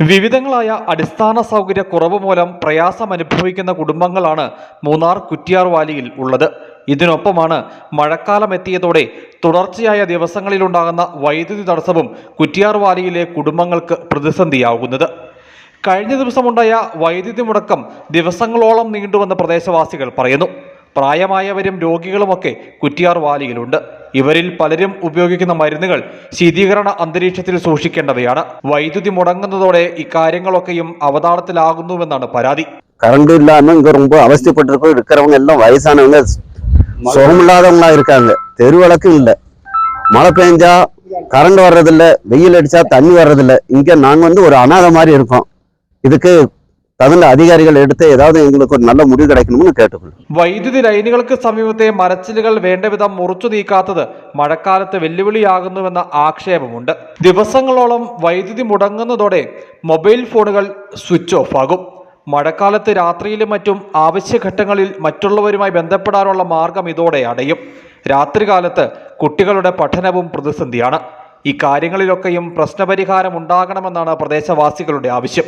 വിവിധങ്ങളായ അടിസ്ഥാന സൗകര്യ കുറവ് മൂലം പ്രയാസം അനുഭവിക്കുന്ന കുടുംബങ്ങളാണ് മൂന്നാർ കുറ്റിയാർ വാലിയിൽ ഉള്ളത്. ഇതിനൊപ്പമാണ് മഴക്കാലം എത്തിയതോടെ തുടർച്ചയായ ദിവസങ്ങളിലുണ്ടാകുന്ന വൈദ്യുതി തടസ്സവും കുറ്റിയാർ വാലിയിലെ കുടുംബങ്ങൾക്ക് പ്രതിസന്ധിയാകുന്നത് കഴിഞ്ഞ ദിവസമുണ്ടായ വൈദ്യുതി മുടക്കം ദിവസങ്ങളോളം നീണ്ടുവെന്ന് പ്രദേശവാസികൾ പറയുന്നു. പ്രായമായവരും രോഗികളുമൊക്കെ കുറ്റിയാർ വാലിയിലുണ്ട്. ഇവരിൽ പലരും ഉപയോഗിക്കുന്ന മരുന്നുകൾ ശീതീകരണ അന്തരീക്ഷത്തിൽ സൂക്ഷിക്കേണ്ടവയാണ്. വൈദ്യുതി മുടങ്ങുന്നതോടെ ഇക്കാര്യങ്ങളൊക്കെയും അവതാളത്തിലാകുന്നുവെന്നാണ് പരാതി. കറണ്ട് ഇല്ലാന്ന് ഇങ്ങ റൊമ്പ അവസ്ഥപ്പെട്ടിരിക്കും ഇരിക്കുന്നവങ്ക എല്ലാം വയസ്സാനവങ്ക സുഖമില്ലാതവങ്ങളായിരിക്കാങ്ക തെരുവിളക്കും ഇല്ല മഴ പെയ്ഞ്ചാ കറണ്ട് വർദ്ധതില്ല വെയിലടിച്ചാ തണ്ണി വർദ്ധതില്ല ഇങ്ങ നാങ്ങ വന്ന് ഒരു അനാഥമാരി ഇരിക്കും ഇതുക്ക് தகுந்த அதிகாரிகள் எடுத்து ஏதாவது எங்களுக்கு ஒரு நல்ல முடிவு கிடைக்கணும்னு கேட்டுக்கொள்ளும் വൈദ്യുതി ലൈനുകൾക്ക് സമീപത്തെ മരച്ചിലുകൾ വേണ്ടവിധം മുറിച്ചു നീക്കാത്തത് മഴക്കാലത്ത് വെല്ലുവിളിയാകുന്നുവെന്ന ആക്ഷേപമുണ്ട് ദിവസങ്ങളോളം വൈദ്യുതി മുടങ്ങുന്നതോടെ മൊബൈൽ ഫോണുകൾ സ്വിച്ച് ഓഫ് ആകും മഴക്കാലത്ത് രാത്രിയിലും മറ്റും ആവശ്യഘട്ടങ്ങളിൽ മറ്റുള്ളവരുമായി ബന്ധപ്പെടാനുള്ള മാർഗം ഇതോടെ അടയും രാത്രികാലത്ത് കുട്ടികളുടെ പഠനവും പ്രതിസന്ധിയാണ് ഈ കാര്യങ്ങളിലൊക്കെയും പ്രശ്നപരിഹാരം ഉണ്ടാകണമെന്നാണ് പ്രദേശവാസികളുടെ ആവശ്യം